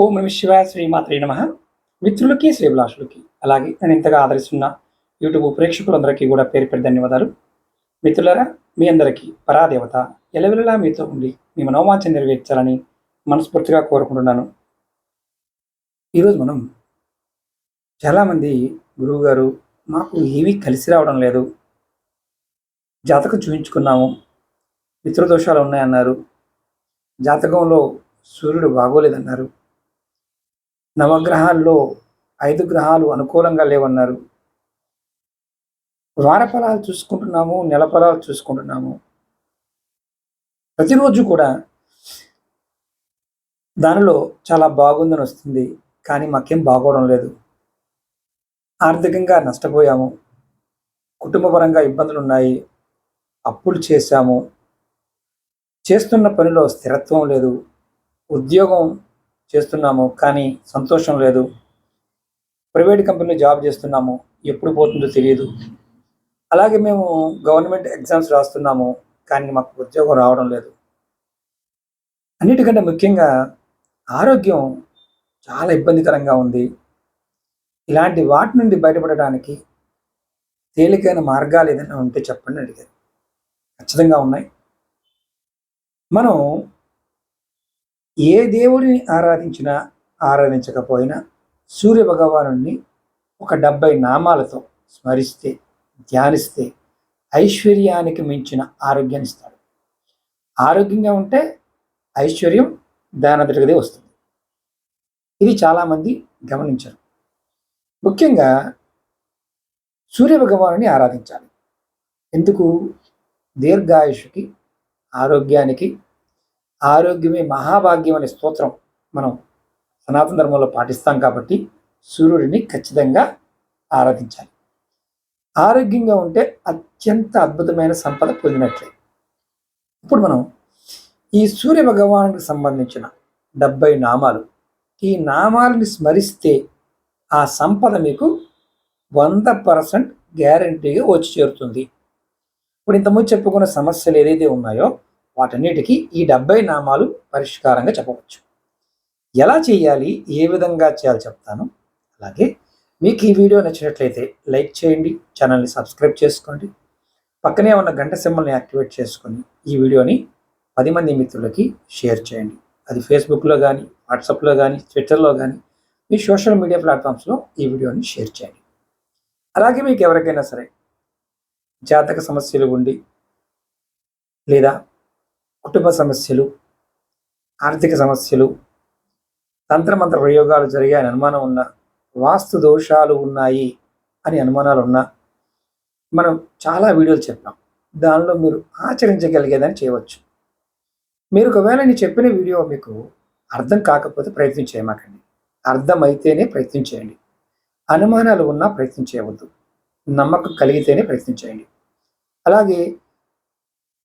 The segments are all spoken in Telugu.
ఓం నమ శివ శ్రీమాత్రే నమ. మిత్రులకి శ్రీభిలాషులకి అలాగే నేను ఇంతగా ఆదరిస్తున్న యూట్యూబ్ ప్రేక్షకులందరికీ కూడా పేరు పేరు ధన్యవాదాలు. మిత్రులరా మీ అందరికీ పరాదేవత ఎలవెలలా మీతో ఉండి మీ మనోవాంఛ నెరవేర్చాలని మనస్ఫూర్తిగా కోరుకుంటున్నాను. ఈరోజు మనం చాలామంది గురువుగారు మాకు ఏమీ కలిసి రావడం లేదు. జాతకం చూపించుకున్నాము. మిత్రదోషాలు ఉన్నాయన్నారు. జాతకంలో సూర్యుడు బాగోలేదన్నారు. నవగ్రహాల్లో ఐదు గ్రహాలు అనుకూలంగా లేవన్నారు. వార ఫలాలు చూసుకుంటున్నాము నెల ఫలాలు చూసుకుంటున్నాము. ప్రతిరోజు కూడా దానిలో చాలా బాగుందని వస్తుంది. కానీ మాకేం బాగోవడం లేదు. ఆర్థికంగా నష్టపోయాము. కుటుంబపరంగా ఇబ్బందులు ఉన్నాయి అప్పులు చేశాము. చేస్తున్న పనిలో స్థిరత్వం లేదు. ఉద్యోగం చేస్తున్నాము కానీ సంతోషం లేదు. ప్రైవేట్ కంపెనీలో జాబ్ చేస్తున్నాము ఎప్పుడు పోతుందో తెలియదు. అలాగే మేము గవర్నమెంట్ ఎగ్జామ్స్ రాస్తున్నాము కానీ మాకు ఉద్యోగం రావడం లేదు. అన్నిటికంటే ముఖ్యంగా ఆరోగ్యం చాలా ఇబ్బందికరంగా ఉంది. ఇలాంటి వాటి నుండి బయటపడడానికి తేలికైన మార్గాలు ఏదైనా ఉంటే చెప్పండి అడిగారు. ఖచ్చితంగా ఉన్నాయి. మనం ఏ దేవుడిని ఆరాధించినా ఆరాధించకపోయినా సూర్య భగవాను ఒక డెబ్బై నామాలతో స్మరిస్తే ధ్యానిస్తే ఐశ్వర్యానికి మించిన ఆరోగ్యాన్ని ఇస్తాడు. ఆరోగ్యంగా ఉంటే ఐశ్వర్యం దానంతటిదే వస్తుంది. ఇది చాలామంది గమనించారు. ముఖ్యంగా సూర్య భగవాను ఆరాధించాలి. ఎందుకు? దీర్ఘాయుషుకి ఆరోగ్యానికి ఆరోగ్యమే మహాభాగ్యం అనే స్తోత్రం మనం సనాతన ధర్మంలో పాటిస్తాం కాబట్టి సూర్యుడిని ఖచ్చితంగా ఆరాధించాలి. ఆరోగ్యంగా ఉంటే అత్యంత అద్భుతమైన సంపద పొందినట్లే. ఇప్పుడు మనం ఈ సూర్య భగవానికి సంబంధించిన డెబ్బై నామాలు ఈ నామాలని స్మరిస్తే ఆ సంపద మీకు వంద పర్సెంట్ గ్యారంటీగా వచ్చి చేరుతుంది. ఇప్పుడు ఇంతకుముందు చెప్పుకున్న సమస్యలు ఏదైతే ఉన్నాయో వాటన్నిటికీ ఈ డెబ్బై నామాలు పరిష్కారంగా చెప్పవచ్చు. ఎలా చేయాలి? ఏ విధంగా చేయాలి చెప్తాను. అలాగే మీకు ఈ వీడియో నచ్చినట్లయితే లైక్ చేయండి ఛానల్ని సబ్స్క్రైబ్ చేసుకోండి పక్కనే ఉన్న గంట సింబల్ని యాక్టివేట్ చేసుకొని ఈ వీడియోని పది మంది మిత్రులకి షేర్ చేయండి. అది ఫేస్బుక్లో కానీ వాట్సాప్లో కానీ ట్విట్టర్లో కానీ మీ సోషల్ మీడియా ప్లాట్ఫామ్స్లో ఈ వీడియోని షేర్ చేయండి. అలాగే మీకు ఎవరికైనా సరే జాతక సమస్యలు ఉండి లేదా కుటుంబ సమస్యలు ఆర్థిక సమస్యలు తంత్రమంత్ర ప్రయోగాలు జరిగాయని అనుమానం ఉన్న వాస్తు దోషాలు ఉన్నాయి అని అనుమానాలు ఉన్నా మనం చాలా వీడియోలు చెప్పాం. దానిలో మీరు ఆచరించగలిగేదని చేయవచ్చు. మీరు ఒకవేళ నేను చెప్పిన వీడియో మీకు అర్థం కాకపోతే ప్రయత్నం చేయమాకండి అర్థమైతేనే ప్రయత్నం చేయండి. అనుమానాలు ఉన్నా ప్రయత్నం చేయవద్దు. నమ్మకం కలిగితేనే ప్రయత్నం చేయండి. అలాగే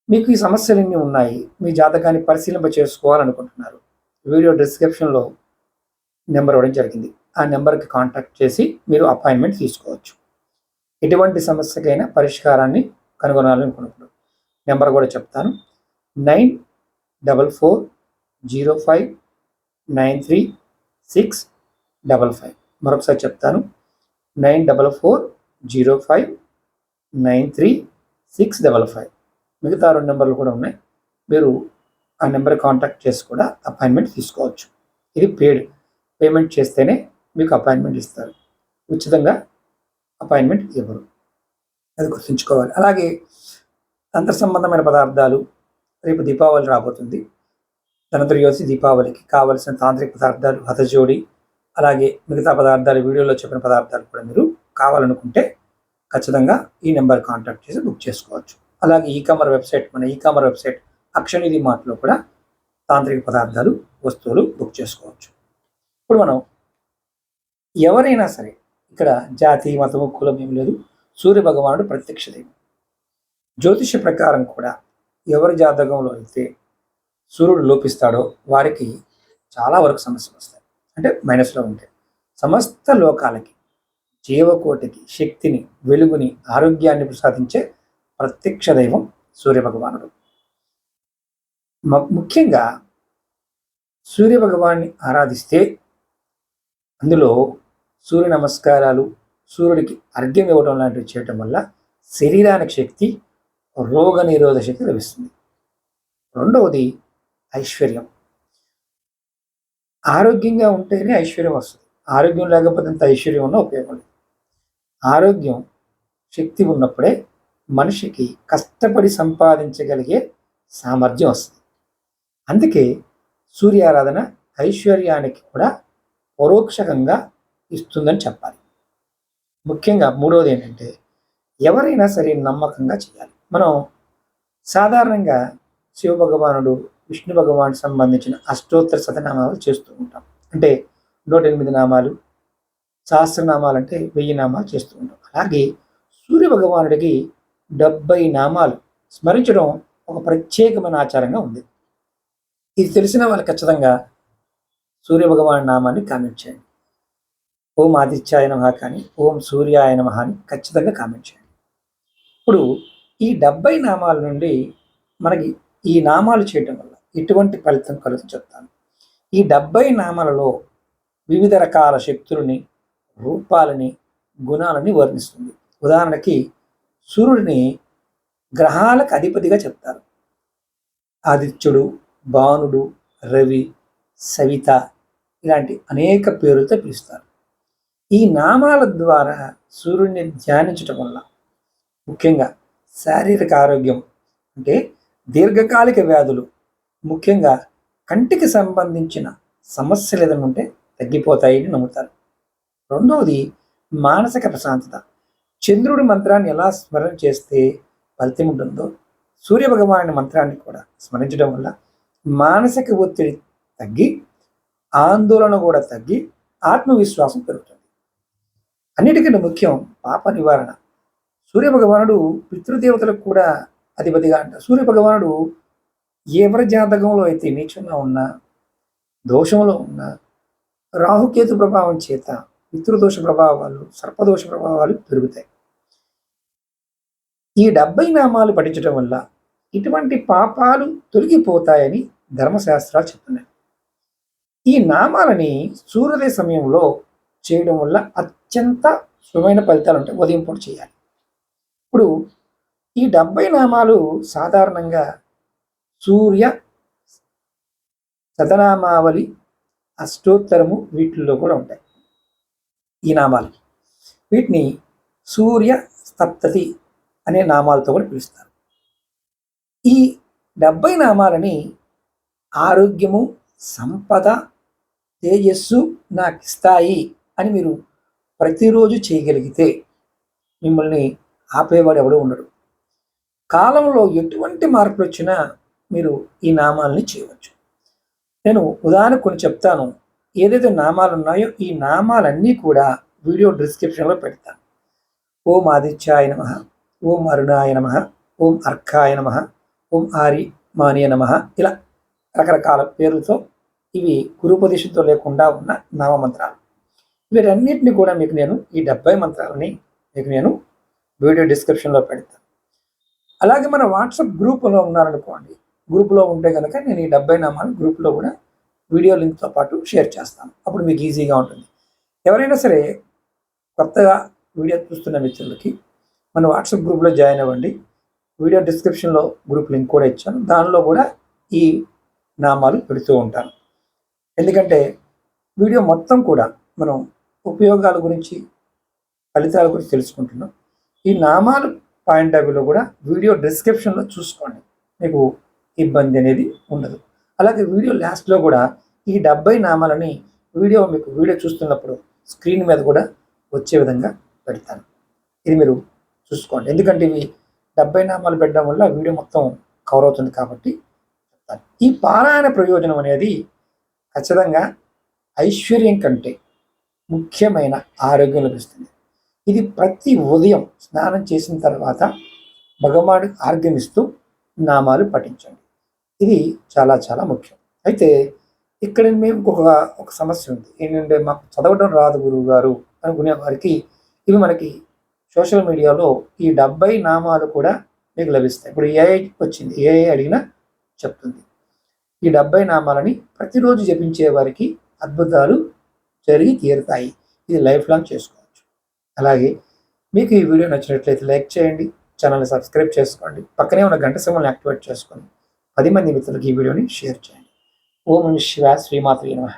మీకు ఈ సమస్యలన్నీ ఉన్నాయి. మీ జాతకాన్ని పరిశీలింప చేసుకోవాలనుకుంటున్నారు. వీడియో డిస్క్రిప్షన్లో నెంబర్ ఇవ్వడం జరిగింది. ఆ నెంబర్కి కాంటాక్ట్ చేసి మీరు అపాయింట్మెంట్ తీసుకోవచ్చు. ఎటువంటి సమస్యకైనా పరిష్కారాన్ని కనుగొనాలనుకున్నప్పుడు నెంబర్ కూడా చెప్తాను. Nine double four zero five nine three six double five. మరొకసారి చెప్తాను. Nine double four zero five nine three six double five. మిగతా రెండు నెంబర్లు కూడా ఉన్నాయి. మీరు ఆ నెంబర్ కాంటాక్ట్ చేసి కూడా అపాయింట్మెంట్ తీసుకోవచ్చు. ఇది పేడ్ పేమెంట్ చేస్తేనే మీకు అపాయింట్మెంట్ ఇస్తారు. ఉచితంగా అపాయింట్మెంట్ ఇవ్వరు. అది గుర్తుంచుకోవాలి. అలాగే తంత్ర సంబంధమైన పదార్థాలు రేపు దీపావళి రాబోతుంది. ధనత్రయోసి దీపావళికి కావలసిన తాంత్రిక పదార్థాలు హతజోడి అలాగే మిగతా పదార్థాలు వీడియోలో చెప్పిన పదార్థాలు కూడా మీరు కావాలనుకుంటే ఖచ్చితంగా ఈ నెంబర్ కాంటాక్ట్ చేసి బుక్ చేసుకోవచ్చు. అలాగే ఈ కామర్ వెబ్సైట్ మన ఈ కామర్ వెబ్సైట్ అక్షనిధి మార్ట్లో కూడా తాంత్రిక పదార్థాలు వస్తువులు బుక్ చేసుకోవచ్చు. ఇప్పుడు మనం ఎవరైనా సరే ఇక్కడ జాతి మతము కులం ఏం లేదు. సూర్య భగవానుడు ప్రత్యక్ష దైవం. జ్యోతిష ప్రకారం కూడా ఎవరి జాతకంలో అయితే సూర్యుడు లోపిస్తాడో వారికి చాలా వరకు సమస్యలు వస్తాయి. అంటే మైనస్లో ఉంటాయి. సమస్త లోకాలకి జీవకోటికి శక్తిని వెలుగుని ఆరోగ్యాన్ని ప్రసాదించే ప్రత్యక్ష దైవం సూర్యభగవానుడు. ముఖ్యంగా సూర్య భగవాన్ని ఆరాధిస్తే అందులో సూర్య నమస్కారాలు సూర్యుడికి అర్ఘ్యం ఇవ్వడం లాంటివి చేయటం వల్ల శరీరానికి శక్తి రోగ నిరోధ శక్తి లభిస్తుంది. రెండవది ఐశ్వర్యం. ఆరోగ్యంగా ఉంటేనే ఐశ్వర్యం వస్తుంది. ఆరోగ్యం లేకపోతే అంత ఐశ్వర్యం ఉన్న ఉపయోగం లేదు. ఆరోగ్యం శక్తి ఉన్నప్పుడే మనిషికి కష్టపడి సంపాదించగలిగే సామర్థ్యం వస్తుంది. అందుకే సూర్యారాధన ఐశ్వర్యానికి కూడా పరోక్షకంగా ఇస్తుందని చెప్పాలి. ముఖ్యంగా మూడవది ఏంటంటే ఎవరైనా సరే నమ్మకంగా చేయాలి. మనం సాధారణంగా శివభగవానుడు విష్ణు భగవాన్ సంబంధించిన అష్టోత్తర శతనామాలు చేస్తూ ఉంటాం. అంటే నూట ఎనిమిది నామాలు సహస్రనామాలు అంటే వెయ్యి నామాలు చేస్తూ ఉంటాం. అలాగే సూర్య భగవానుడికి డెబ్బై నామాలు స్మరించడం ఒక ప్రత్యేకమైన ఆచారంగా ఉంది. ఇది తెలిసిన వాళ్ళు ఖచ్చితంగా సూర్యభగవాన్ నామాన్ని కామెంట్ చేయండి. ఓం ఆదిత్యాయ నమ కానీ ఓం సూర్యాయ నమ అని ఖచ్చితంగా కామెంట్ చేయండి. ఇప్పుడు ఈ డెబ్బై నామాల నుండి మనకి ఈ నామాలు చేయటం వల్ల ఎటువంటి ఫలితం కలుగు చెప్తాను. ఈ డెబ్బై నామాలలో వివిధ రకాల శక్తులని రూపాలని గుణాలని వర్ణిస్తుంది. ఉదాహరణకి సూర్యుడిని గ్రహాలకు అధిపతిగా చెప్తారు. ఆదిత్యుడు భానుడు రవి సవిత ఇలాంటి అనేక పేరులతో పిలుస్తారు. ఈ నామాల ద్వారా సూర్యుడిని ధ్యానించటం వల్ల ముఖ్యంగా శారీరక ఆరోగ్యం అంటే దీర్ఘకాలిక వ్యాధులు ముఖ్యంగా కంటికి సంబంధించిన సమస్యలు ఏదైనా ఉంటే తగ్గిపోతాయని నమ్ముతారు. రెండవది మానసిక ప్రశాంతత. చంద్రుడి మంత్రాన్ని ఎలా స్మరణ చేస్తే ఫలితం ఉంటుందో సూర్యభగవాని మంత్రాన్ని కూడా స్మరించడం వల్ల మానసిక ఒత్తిడి తగ్గి ఆందోళన కూడా తగ్గి ఆత్మవిశ్వాసం పెరుగుతుంది. అన్నిటికన్నా ముఖ్యం పాప నివారణ. సూర్య భగవానుడు పితృదేవతలకు కూడా అధిపతిగా అంట. సూర్య భగవానుడు ఎవరి జాతకంలో అయితే నీచంగా ఉన్నా దోషంలో ఉన్నా రాహుకేతు ప్రభావం చేత పితృదోష ప్రభావాలు సర్పదోష ప్రభావాలు పెరుగుతాయి. ఈ డెబ్బై నామాలు పఠించడం వల్ల ఇటువంటి పాపాలు తొలగిపోతాయని ధర్మశాస్త్రాలు చెప్తున్నాయి. ఈ నామాలని సూర్యోదయ సమయంలో చేయడం వల్ల అత్యంత సులభమైన ఫలితాలు ఉంటాయి. ఉదయం పూట చేయాలి. ఇప్పుడు ఈ డెబ్బై నామాలు సాధారణంగా సూర్య శతనామావళి అష్టోత్తరము వీటిల్లో కూడా ఉంటాయి. ఈ నామాలు వీటిని సూర్య సప్తతి అనే నామాలతో కూడా పిలుస్తారు. ఈ డెబ్బై నామాలని ఆరోగ్యము సంపద తేజస్సు నాకు ఇస్తాయి అని మీరు ప్రతిరోజు చేయగలిగితే మిమ్మల్ని ఆపేవాడు ఎవడో ఉండడు. కాలంలో ఎటువంటి మార్పులు వచ్చినా మీరు ఈ నామాలని చేయవచ్చు. నేను ఉదాహరణ కొన్ని చెప్తాను. ఏదైతే నామాలు ఉన్నాయో ఈ నామాలన్నీ కూడా వీడియో డిస్క్రిప్షన్లో పెడతాను. ఓం ఆదిత్యాయ నమ. ఓం అరుణాయ నమ ఓం అర్కాయ నమ ఓం ఆరి మానియ నమ ఇలా రకరకాల పేర్లతో ఇవి గురుపదేశంతో లేకుండా ఉన్న నామమంత్రాలు. వీటన్నిటిని కూడా మీకు నేను ఈ డెబ్బై మంత్రాలని మీకు నేను వీడియో డిస్క్రిప్షన్లో పెడతాను. అలాగే మన వాట్సాప్ గ్రూప్లో ఉన్నారనుకోండి గ్రూప్లో ఉంటే కనుక నేను ఈ డెబ్బై నామాలు గ్రూప్లో కూడా వీడియో లింక్తో పాటు షేర్ చేస్తాను. అప్పుడు మీకు ఈజీగా ఉంటుంది. ఎవరైనా సరే కొత్తగా వీడియో చూస్తున్న మిత్రులకి మన వాట్సాప్ గ్రూప్లో జాయిన్ అవ్వండి. వీడియో డిస్క్రిప్షన్లో గ్రూప్ లింక్ కూడా ఇచ్చాను. దానిలో కూడా ఈ నామాలు పెడుతూ ఉంటాను. ఎందుకంటే వీడియో మొత్తం కూడా మనం ఉపయోగాల గురించి ఫలితాల గురించి తెలుసుకుంటున్నాం. ఈ నామాలు పాయింట్ ఆఫ్ వ్యూలో కూడా వీడియో డిస్క్రిప్షన్లో చూసుకోండి. మీకు ఇబ్బంది అనేది ఉండదు. అలాగే వీడియో లాస్ట్లో కూడా ఈ డెబ్బై నామాలని వీడియో మీకు వీడియో చూస్తున్నప్పుడు స్క్రీన్ మీద కూడా వచ్చే విధంగా పెడతాను. ఇది మీరు చూసుకోండి. ఎందుకంటే ఇవి డెబ్బై నామాలు పెట్టడం వల్ల వీడియో మొత్తం కవర్ అవుతుంది కాబట్టి చెప్తాను. ఈ పారాయణ ప్రయోజనం అనేది ఖచ్చితంగా ఐశ్వర్యం కంటే ముఖ్యమైన ఆరోగ్యం లభిస్తుంది. ఇది ప్రతి ఉదయం స్నానం చేసిన తర్వాత భగవానుడు ఆర్గమిస్తూ నామాలు పఠించండి. ఇది చాలా చాలా ముఖ్యం. అయితే ఇక్కడ మేము ఒక ఒక సమస్య ఉంది. ఏంటంటే మాకు చదవడం రాదు గురువు గారు అనుకునే వారికి ఇవి మనకి సోషల్ మీడియాలో ఈ డెబ్బై నామాలు కూడా మీకు లభిస్తాయి. ఇప్పుడు ఏఐ వచ్చింది. ఏఐ అడిగినా చెప్తుంది. ఈ డెబ్బై నామాలని ప్రతిరోజు జపించే వారికి అద్భుతాలు జరిగి తీరుతాయి. ఇది లైఫ్ లాంగ్ చేసుకోవచ్చు. అలాగే మీకు ఈ వీడియో నచ్చినట్లయితే లైక్ చేయండి. ఛానల్ని సబ్స్క్రైబ్ చేసుకోండి. పక్కనే ఉన్న గంట సింహల్ని యాక్టివేట్ చేసుకొని పది మంది మిత్రులకు ఈ వీడియోని షేర్ చేయండి. ఓం శివ శ్రీమాత్రి నమః.